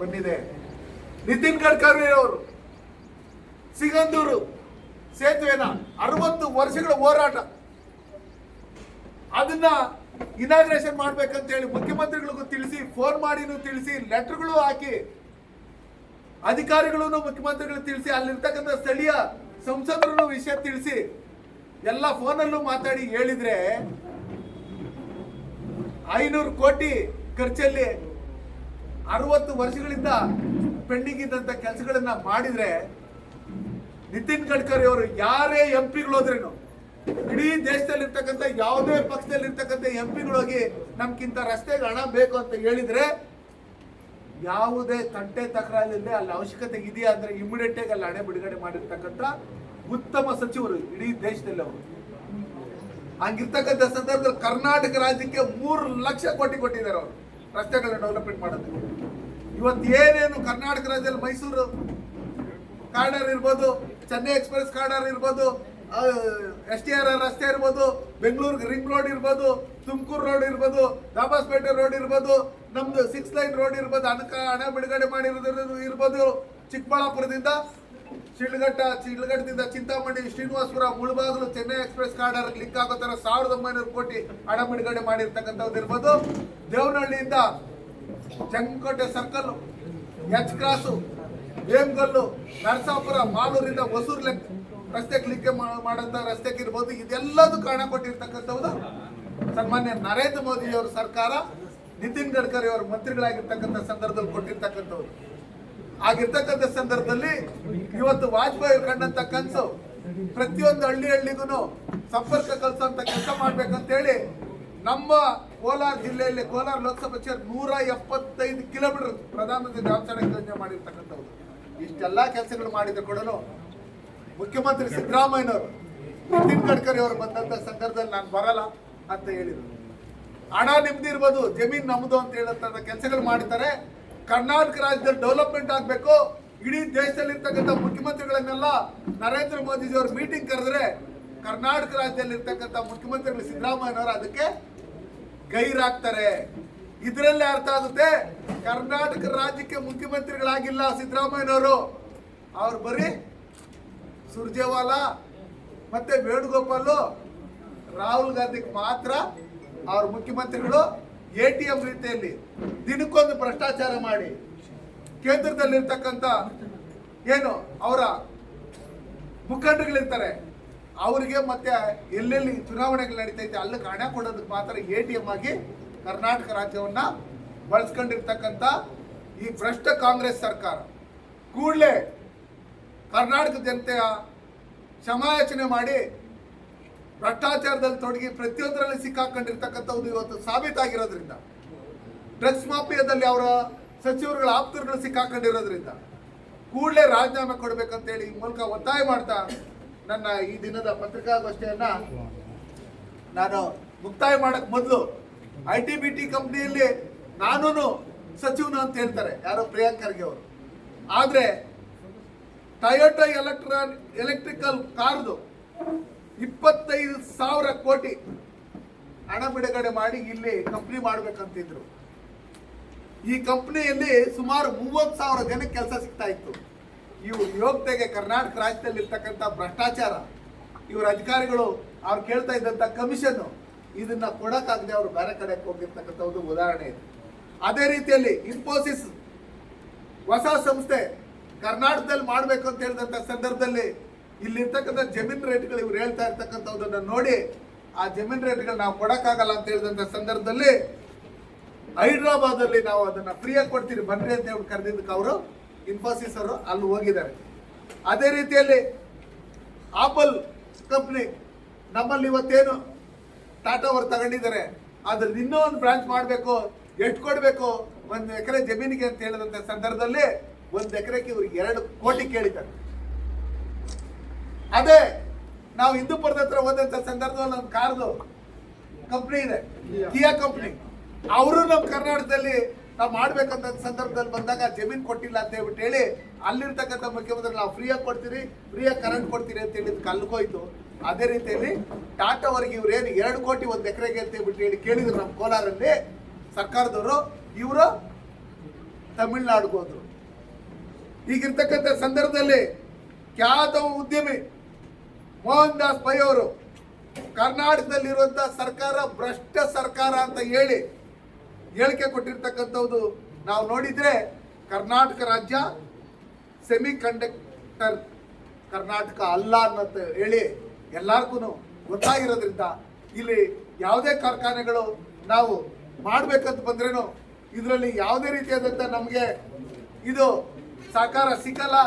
ಬಂದಿದೆ. ನಿತಿನ್ ಗಡ್ಕರಿ ಅವರು, ಸಿಗಂದೂರು ಸೇತುವೆನ ಅರವತ್ತು ವರ್ಷಗಳ ಹೋರಾಟ. ಅದನ್ನ ಇನಾಗ್ರೇಷನ್ ಮಾಡ್ಬೇಕಂತ ಹೇಳಿ ಮುಖ್ಯಮಂತ್ರಿಗಳಿಗೂ ತಿಳಿಸಿ ಫೋನ್ ಮಾಡಿನೂ ತಿಳಿಸಿ ಲೆಟರ್ಗಳು ಹಾಕಿ ಅಧಿಕಾರಿಗಳು ಮುಖ್ಯಮಂತ್ರಿಗಳು ತಿಳಿಸಿ, ಅಲ್ಲಿರ್ತಕ್ಕಂಥ ಸ್ಥಳೀಯ ಸಂಸದರು ವಿಷಯ ತಿಳಿಸಿ, ಎಲ್ಲ ಫೋನಲ್ಲೂ ಮಾತಾಡಿ ಹೇಳಿದ್ರೆ ಐನೂರು ಕೋಟಿ ಖರ್ಚಲ್ಲಿ ಅರವತ್ತು ವರ್ಷಗಳಿಂದ ಪೆಂಡಿಂಗ್ ಇದ್ದಂತ ಕೆಲಸಗಳನ್ನ ಮಾಡಿದ್ರೆ ನಿತಿನ್ ಗಡ್ಕರಿ ಅವರು ಯಾರೇ ಎಂ ಪಿಗಳು ಹೋದ್ರೇನು, ಇಡೀ ದೇಶದಲ್ಲಿ ಇರ್ತಕ್ಕಂಥ ಯಾವುದೇ ಪಕ್ಷದಲ್ಲಿ ಇರ್ತಕ್ಕಂಥ ಎಂ ಪಿಗಳು ಹೋಗಿ ನಮ್ಗಿಂತ ರಸ್ತೆಗೆ ಹಣ ಬೇಕು ಅಂತ ಹೇಳಿದ್ರೆ ಯಾವುದೇ ತಂಟೆ ತಕರಾರಿಲ್ಲದೆ ಅಲ್ಲಿ ಅವಶ್ಯಕತೆ ಇದೆಯಾ ಅಂದ್ರೆ ಇಮಿಡಿಯೇಟ್ ಆಗಿ ಅಲ್ಲಿ ಹಣ ಬಿಡುಗಡೆ ಮಾಡಿರ್ತಕ್ಕಂಥ ಉತ್ತಮ ಸಚಿವರು ಇಡೀ ದೇಶದಲ್ಲಿ ಅವರು. ಹಂಗಿರ್ತಕ್ಕಂಥ ಸಂದರ್ಭದಲ್ಲಿ ಕರ್ನಾಟಕ ರಾಜ್ಯಕ್ಕೆ ಮೂರು ಲಕ್ಷ ಕೋಟಿ ಕೊಟ್ಟಿದ್ದಾರೆ ಅವರು. ರಸ್ತೆಗಳನ್ನ ಡೆವಲಪ್ಮೆಂಟ್ ಮಾಡೋದಕ್ಕೆ. ಇವತ್ತು ಏನೇನು ಕರ್ನಾಟಕ ರಾಜ್ಯದಲ್ಲಿ ಮೈಸೂರು ಕಾರಿಡಾರ್ ಇರ್ಬೋದು, ಚೆನ್ನೈ ಎಕ್ಸ್ಪ್ರೆಸ್ ಕಾರಿಡಾರ್ ಇರ್ಬೋದು ಎಸ್ ಟಿ ಆರ್ ಆರ್ ರಸ್ತೆ ಇರ್ಬೋದು, ಬೆಂಗಳೂರಿಗೆ ರಿಂಗ್ ರೋಡ್ ಇರ್ಬೋದು, ತುಮಕೂರು ರೋಡ್ ಇರ್ಬೋದು, ದಾಬಾಸ್ಪೇಟೆ ರೋಡ್ ಇರ್ಬೋದು, ನಮ್ದು ಸಿಕ್ಸ್ ಲೈನ್ ರೋಡ್ ಇರ್ಬೋದು ಹಣಕ ಹಣ ಬಿಡುಗಡೆ ಮಾಡಿರೋದು ಇರ್ಬೋದು, ಚಿಕ್ಕಬಳ್ಳಾಪುರದಿಂದ Shidlaghatta, ಶಿಡ್ಲಘಟ್ಟದಿಂದ Chintamani, Srinivasapura, Mulabagilu, Chennai express corridor link ಆಗೋ ತರ ಸಾವಿರದ ಒಂಬೈನೂರು ಕೋಟಿ ಹಣ ಬಿಡುಗಡೆ ಮಾಡಿರ್ತಕ್ಕಂಥದ್ದು ಇರ್ಬೋದು. ದೇವನಹಳ್ಳಿಯಿಂದ Chankote circle H cross Vemgal Narasapura, ಮಾಲೂರಿಂದ Hosur ಲೆಕ್ ರಸ್ತೆ ಕ್ಲಿಕ್ಕೆ ಮಾಡಂತ ರಸ್ತೆಗೆ ಇರ್ಬೋದು ಇದೆಲ್ಲದೂ ಕಾರಣ ಕೊಟ್ಟಿರ್ತಕ್ಕಂಥದ್ದು ಸನ್ಮಾನ್ಯ ನರೇಂದ್ರ ಮೋದಿ ಅವರ ಸರ್ಕಾರ, ನಿತಿನ್ ಗಡ್ಕರಿ ಅವರು ಮಂತ್ರಿಗಳಾಗಿರ್ತಕ್ಕಂಥ ಸಂದರ್ಭದಲ್ಲಿ ಕೊಟ್ಟಿರ್ತಕ್ಕಂಥವ್ರು. ಆಗಿರ್ತಕ್ಕಂಥ ಸಂದರ್ಭದಲ್ಲಿ ಇವತ್ತು ವಾಜಪೇಯಿ ಕಂಡಂತ ಕನಸು ಪ್ರತಿಯೊಂದು ಹಳ್ಳಿ ಹಳ್ಳಿಗೂ ಸಂಪರ್ಕ ಕಲ್ಸೋಂತ ಕೆಲಸ ಮಾಡ್ಬೇಕಂತೇಳಿ ನಮ್ಮ ಕೋಲಾರ ಜಿಲ್ಲೆಯಲ್ಲಿ ಕೋಲಾರ ಲೋಕಸಭಾ ಕ್ಷೇತ್ರ ನೂರ ಎಪ್ಪತ್ತೈದು ಕಿಲೋಮೀಟರ್ ಪ್ರಧಾನಮಂತ್ರಿ ಗ್ರಾಮ ಸಡಕ್ ಯೋಜನೆ ಮಾಡಿರ್ತಕ್ಕಂಥವ್ರು. ಇಷ್ಟೆಲ್ಲ ಕೆಲಸಗಳು ಮಾಡಿದ ಕೊಡಲು ಮುಖ್ಯಮಂತ್ರಿ ಸಿದ್ದರಾಮಯ್ಯನವರು ನಿತಿನ್ ಗಡ್ಕರಿ ಅವರು ಬಂದಂತ ಸಂದರ್ಭದಲ್ಲಿ ನಾನು ಬರಲ್ಲ ಅಂತ ಹೇಳಿದರು. ಹಣ ನಿಮ್ದು ಇರ್ಬೋದು, ಜಮೀನ್ ನಮ್ಮದು ಅಂತ ಹೇಳಂತ ಕೆಲಸಗಳು ಮಾಡಿದ್ದಾರೆ. ಕರ್ನಾಟಕ ರಾಜ್ಯದಲ್ಲಿ ಡೆವಲಪ್ಮೆಂಟ್ ಆಗಬೇಕು. ಇಡೀ ದೇಶದಲ್ಲಿ ಇರ್ತಕ್ಕಂಥ ಮುಖ್ಯಮಂತ್ರಿಗಳನ್ನೆಲ್ಲ ನರೇಂದ್ರ ಮೋದಿಜಿ ಅವರು ಮೀಟಿಂಗ್ ಕರೆದ್ರೆ ಕರ್ನಾಟಕ ರಾಜ್ಯದಲ್ಲಿ ಇರ್ತಕ್ಕಂಥ ಮುಖ್ಯಮಂತ್ರಿಗಳು ಸಿದ್ದರಾಮಯ್ಯನವರು ಅದಕ್ಕೆ ಗೈರಾಗ್ತಾರೆ. ಇದರಲ್ಲೇ ಅರ್ಥ ಆಗುತ್ತೆ, ಕರ್ನಾಟಕ ರಾಜ್ಯಕ್ಕೆ ಮುಖ್ಯಮಂತ್ರಿಗಳಾಗಿಲ್ಲ ಸಿದ್ದರಾಮಯ್ಯನವರು. ಅವ್ರು ಬರೀ ಸುರ್ಜೇವಾಲಾ ಮತ್ತೆ ವೇಣುಗೋಪಾಲ್, ರಾಹುಲ್ ಗಾಂಧಿಗೆ ಮಾತ್ರ ಅವ್ರ ಮುಖ್ಯಮಂತ್ರಿಗಳು ಎ ಟಿ ಎಂ ರೀತಿಯಲ್ಲಿ ದಿನಕ್ಕೊಂದು ಭ್ರಷ್ಟಾಚಾರ ಮಾಡಿ ಕೇಂದ್ರದಲ್ಲಿರ್ತಕ್ಕಂಥ ಏನು ಅವರ ಮುಖಂಡಗಳಿರ್ತಾರೆ ಅವರಿಗೆ ಮತ್ತೆ ಎಲ್ಲೆಲ್ಲಿ ಚುನಾವಣೆಗಳು ನಡೀತೈತೆ, ಅಲ್ಲಿ ಹಣ ಕೊಡೋದಕ್ಕೆ ಮಾತ್ರ ಎ ಟಿ ಎಂ ಆಗಿ ಕರ್ನಾಟಕ ರಾಜ್ಯವನ್ನ ಬಳಸ್ಕೊಂಡಿರ್ತಕ್ಕಂಥ ಈ ಭ್ರಷ್ಟ ಕಾಂಗ್ರೆಸ್ ಸರ್ಕಾರ. ಕೂಡಲೇ ಕರ್ನಾಟಕ ಜನತೆಯ ಕ್ಷಮಾಯಾಚನೆ ಮಾಡಿ ಭ್ರಷ್ಟಾಚಾರದಲ್ಲಿ ತೊಡಗಿ ಪ್ರತಿಯೊಂದರಲ್ಲಿ ಸಿಕ್ಕಾಕೊಂಡಿರ್ತಕ್ಕಂಥದ್ದು ಇವತ್ತು ಸಾಬೀತಾಗಿರೋದ್ರಿಂದ, ಡ್ರಗ್ಸ್ ಮಾಫಿಯಾದಲ್ಲಿ ಅವರ ಸಚಿವರುಗಳ ಆಪ್ತರುಗಳು ಸಿಕ್ಕಾಕೊಂಡಿರೋದ್ರಿಂದ, ಕೂಡಲೇ ರಾಜೀನಾಮೆ ಕೊಡಬೇಕಂತೇಳಿ ಈ ಮೂಲಕ ಒತ್ತಾಯ ಮಾಡ್ತಾ ನನ್ನ ಈ ದಿನದ ಪತ್ರಿಕಾಗೋಷ್ಠಿಯನ್ನ ನಾನು ಮುಕ್ತಾಯ ಮಾಡಕ್ ಮೊದಲು ಐ ಟಿ ಬಿ ಟಿ ಕಂಪ್ನಿಯಲ್ಲಿ ನಾನು ಸಚಿವನು ಅಂತ ಹೇಳ್ತಾರೆ, ಯಾರೋ ಪ್ರಿಯಾಂಕ್ ಖರ್ಗೆ ಅವರು. ಆದರೆ ಟಯೋಟಾ ಎಲೆಕ್ಟ್ರಾನ್ ಎಲೆಕ್ಟ್ರಿಕಲ್ ಕಾರ್ದು ಇಪ್ಪತ್ತೈದು ಸಾವಿರ ಕೋಟಿ ಹಣ ಬಿಡುಗಡೆ ಮಾಡಿ ಇಲ್ಲಿ ಕಂಪ್ನಿ ಮಾಡ್ಬೇಕಂತಿದ್ರು. ಈ ಕಂಪ್ನಿಯಲ್ಲಿ ಸುಮಾರು ಮೂವತ್ತು ಸಾವಿರ ಜನಕ್ಕೆ ಕೆಲಸ ಸಿಗ್ತಾ ಇತ್ತು. ಇವು ಯೋಗ್ಯತೆಗೆ ಕರ್ನಾಟಕ ರಾಜ್ಯದಲ್ಲಿ ಇರ್ತಕ್ಕಂಥ ಭ್ರಷ್ಟಾಚಾರ, ಇವರ ಅಧಿಕಾರಿಗಳು ಅವ್ರು ಕೇಳ್ತಾ ಇದ್ದಂಥ ಕಮಿಷನ್ನು ಇದನ್ನ ಕೊಡಕ್ಕಾಗದೆ ಅವರು ಬೇರೆ ಕಡೆಗೆ ಹೋಗಿರ್ತಕ್ಕಂಥ ಒಂದು ಉದಾಹರಣೆ ಇದೆ. ಅದೇ ರೀತಿಯಲ್ಲಿ ಇನ್ಫೋಸಿಸ್ ಹೊಸ ಸಂಸ್ಥೆ ಕರ್ನಾಟಕದಲ್ಲಿ ಮಾಡಬೇಕು ಅಂತ ಹೇಳಿದಂಥ ಸಂದರ್ಭದಲ್ಲಿ ಇಲ್ಲಿರ್ತಕ್ಕಂಥ ಜಮೀನ್ ರೇಟ್ಗಳು ಇವ್ರು ಹೇಳ್ತಾ ಇರ್ತಕ್ಕಂಥದ್ದನ್ನು ನೋಡಿ ಆ ಜಮೀನ್ ರೇಟ್ಗಳು ನಾವು ಕೊಡೋಕ್ಕಾಗಲ್ಲ ಅಂತ ಹೇಳಿದಂಥ ಸಂದರ್ಭದಲ್ಲಿ ಹೈದ್ರಾಬಾದಲ್ಲಿ ನಾವು ಅದನ್ನು ಫ್ರೀಯಾಗಿ ಕೊಡ್ತೀರಿ, ಬನ್ರಿ ಅಂತ ಹೇಳಿ ಕರೆದಿದ್ದಕ್ಕೆ ಅವರು ಇನ್ಫೋಸಿಸ್ ಅವರು ಅಲ್ಲಿ ಹೋಗಿದ್ದಾರೆ. ಅದೇ ರೀತಿಯಲ್ಲಿ ಆಪಲ್ ಕಂಪ್ನಿ ನಮ್ಮಲ್ಲಿ ಇವತ್ತೇನು ಟಾಟಾ ಅವರು ತಗೊಂಡಿದ್ದಾರೆ. ಅದ್ರದ್ದು ಇನ್ನೂ ಒಂದು ಬ್ರಾಂಚ್ ಮಾಡಬೇಕು ಎಷ್ಟು ಕೊಡಬೇಕು, ಒಂದು ಎಕರೆ ಜಮೀನಿಗೆ ಅಂತ ಹೇಳಿದಂಥ ಸಂದರ್ಭದಲ್ಲಿ ಒಂದು ಎಕರೆಗೆ ಇವ್ರಿಗೆ ಎರಡು ಕೋಟಿ ಕೇಳಿದ್ದಾರೆ. ಅದೇ ನಾವು ಹಿಂದೂಪುರದ ಹತ್ರ ಹೋದಂಥ ಸಂದರ್ಭದಲ್ಲಿ ಒಂದು ಕಾರ್ದು ಕಂಪ್ನಿ ಇದೆ ಕಿಯಾ ಕಂಪ್ನಿ ಅವರು ನಮ್ಮ ಕರ್ನಾಟಕದಲ್ಲಿ ನಾವು ಮಾಡ್ಬೇಕಂತ ಸಂದರ್ಭದಲ್ಲಿ ಬಂದಾಗ ಜಮೀನು ಕೊಟ್ಟಿಲ್ಲ ಅಂತ ಹೇಳ್ಬಿಟ್ಟು ಹೇಳಿ, ಅಲ್ಲಿರ್ತಕ್ಕಂಥ ಮುಖ್ಯಮಂತ್ರಿ ನಾವು ಫ್ರೀಯಾಗಿ ಕೊಡ್ತೀರಿ ಫ್ರೀಯಾಗಿ ಕರೆಂಟ್ ಕೊಡ್ತೀರಿ ಅಂತ ಹೇಳಿದ್ ಕಲ್ಕೋಯ್ತು ಅದೇ ರೀತಿಯಲ್ಲಿ ಟಾಟಾ ಅವರಿಗೆ ಇವ್ರು ಏನು ಎರಡು ಕೋಟಿ ಒಂದು ಎಕರೆಗೆ ಅಂತ ಹೇಳ್ಬಿಟ್ಟು ಹೇಳಿ ಕೇಳಿದ್ರು ನಮ್ಮ ಕೋಲಾರಲ್ಲಿ ಸರ್ಕಾರದವರು, ಇವರು ತಮಿಳ್ನಾಡಿಗೆ ಹೋದ್ರು. ಈಗಿರ್ತಕ್ಕಂಥ ಸಂದರ್ಭದಲ್ಲಿ ಖ್ಯಾತ ಉದ್ಯಮಿ ಮೋಹನ್ ದಾಸ್ ಪೈ ಅವರು ಕರ್ನಾಟಕದಲ್ಲಿರುವಂಥ ಸರ್ಕಾರ ಭ್ರಷ್ಟ ಸರ್ಕಾರ ಅಂತ ಹೇಳಿ ಹೇಳಿಕೆ ಕೊಟ್ಟಿರ್ತಕ್ಕಂಥದ್ದು ನಾವು ನೋಡಿದ್ರೆ ಕರ್ನಾಟಕ ರಾಜ್ಯ ಸೆಮಿ ಕಂಡಕ್ಟರ್ ಕರ್ನಾಟಕ ಅಲ್ಲ ಅನ್ನೋದು ಹೇಳಿ ಎಲ್ಲಾರ್ಗು ಗೊತ್ತಾಗಿರೋದ್ರಿಂದ ಇಲ್ಲಿ ಯಾವುದೇ ಕಾರ್ಖಾನೆಗಳು ನಾವು ಮಾಡಬೇಕಂತ ಬಂದ್ರೇನು ಇದರಲ್ಲಿ ಯಾವುದೇ ರೀತಿಯಾದಂಥ ನಮಗೆ ಇದು ಸಹಕಾರ ಸಿಕ್ಕಲ್ಲ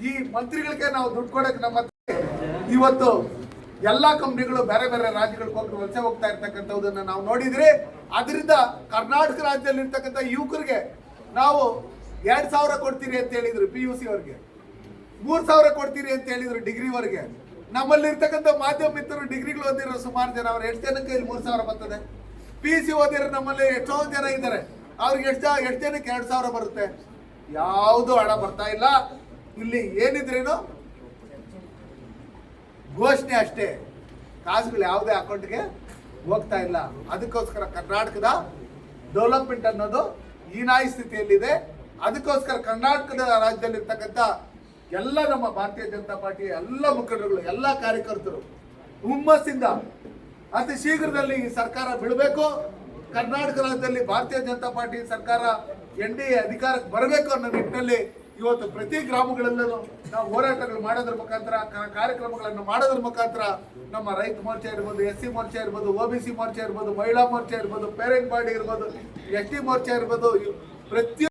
ಈ ಮಂತ್ರಿಗಳಿಗೆ ನಾವು ದುಡ್ಡು ಕೊಡಕ್ಕೆ ನಮ್ಮ ಇವತ್ತು ಎಲ್ಲಾ ಕಂಪ್ನಿಗಳು ಬೇರೆ ಬೇರೆ ರಾಜ್ಯಗಳಿಗೆ ಹೋಗಿ ವಲಸೆ ಹೋಗ್ತಾ ಇರ್ತಕ್ಕಂಥದ್ದನ್ನು ನಾವು ನೋಡಿದ್ರೆ, ಅದರಿಂದ ಕರ್ನಾಟಕ ರಾಜ್ಯದಲ್ಲಿ ಇರ್ತಕ್ಕಂಥ ಯುವಕರಿಗೆ ನಾವು ಎರಡ್ ಸಾವಿರ ಕೊಡ್ತೀರಿ ಅಂತ ಹೇಳಿದ್ರು ಪಿ ಯು ಸಿ ಅವ್ರಿಗೆ. ಮೂರ್ ಸಾವಿರ ಕೊಡ್ತೀರಿ ಅಂತ ಹೇಳಿದ್ರು ಡಿಗ್ರಿವರೆಗೆ ನಮ್ಮಲ್ಲಿ ಇರ್ತಕ್ಕಂಥ ಮಾಧ್ಯಮ ಮಿತ್ರರು ಡಿಗ್ರಿಗಳು ಓದಿರೋ ಸುಮಾರು ಜನ, ಅವ್ರು ಎಷ್ಟು ಜನಕ್ಕೆ ಇಲ್ಲಿ ಮೂರು ಸಾವಿರ ಬರ್ತದೆ? ಪಿ ಯು ಸಿ ಓದಿರೋ ನಮ್ಮಲ್ಲಿ ಎಷ್ಟೋ ಜನ ಇದ್ದಾರೆ, ಅವ್ರಿಗೆ ಎಷ್ಟು ಎಷ್ಟು ಜನಕ್ಕೆ ಎರಡ್ ಸಾವಿರ ಬರುತ್ತೆ? ಯಾವುದು ಹಣ ಬರ್ತಾ ಇಲ್ಲ. ಇಲ್ಲಿ ಏನಿದ್ರೇನು ಘೋಷಣೆ ಅಷ್ಟೇ. ಕಾಸುಗಳು ಯಾವುದೇ ಅಕೌಂಟ್ಗೆ ಹೋಗ್ತಾ ಇಲ್ಲ. ಅದಕ್ಕೋಸ್ಕರ ಕರ್ನಾಟಕದ ಡೆವಲಪ್ಮೆಂಟ್ ಅನ್ನೋದು ಹೀನಾಯಿ ಸ್ಥಿತಿಯಲ್ಲಿದೆ. ಅದಕ್ಕೋಸ್ಕರ ಕರ್ನಾಟಕದ ರಾಜ್ಯದಲ್ಲಿರ್ತಕ್ಕಂಥ ಎಲ್ಲ ನಮ್ಮ ಭಾರತೀಯ ಜನತಾ ಪಾರ್ಟಿಯ ಎಲ್ಲ ಮುಖಂಡರುಗಳು, ಎಲ್ಲ ಕಾರ್ಯಕರ್ತರು ಹುಮ್ಮಸ್ಸಿಂದ ಅತಿ ಶೀಘ್ರದಲ್ಲಿ ಈ ಸರ್ಕಾರ ಬಿಡಬೇಕು. ಕರ್ನಾಟಕ ರಾಜ್ಯದಲ್ಲಿ ಭಾರತೀಯ ಜನತಾ ಪಾರ್ಟಿ ಸರ್ಕಾರ ಎನ್ ಡಿ ಎ ಅಧಿಕಾರಕ್ಕೆ ಬರಬೇಕು ಅನ್ನೋ ನಿಟ್ಟಿನಲ್ಲಿ ಇವತ್ತು ಪ್ರತಿ ಗ್ರಾಮಗಳಲ್ಲೂ ನಾವು ಹೋರಾಟಗಳು ಮಾಡೋದ್ರ ಮುಖಾಂತರ ಕಾರ್ಯಕ್ರಮಗಳನ್ನು ಮಾಡೋದ್ರ ಮುಖಾಂತರ ನಮ್ಮ ರೈತ ಮೋರ್ಚಾ ಇರ್ಬೋದು, ಎಸ್ ಸಿ ಮೋರ್ಚಾ ಇರ್ಬೋದು ಒ ಬಿ ಸಿ ಮೋರ್ಚಾ ಇರ್ಬೋದು, ಮಹಿಳಾ ಮೋರ್ಚಾ ಇರ್ಬೋದು, ಪೇರೆಂಟ್ ಬಾಡಿ ಇರ್ಬೋದು, ಎಸ್ ಟಿ ಮೋರ್ಚಾ ಇರ್ಬೋದು ಪ್ರತಿ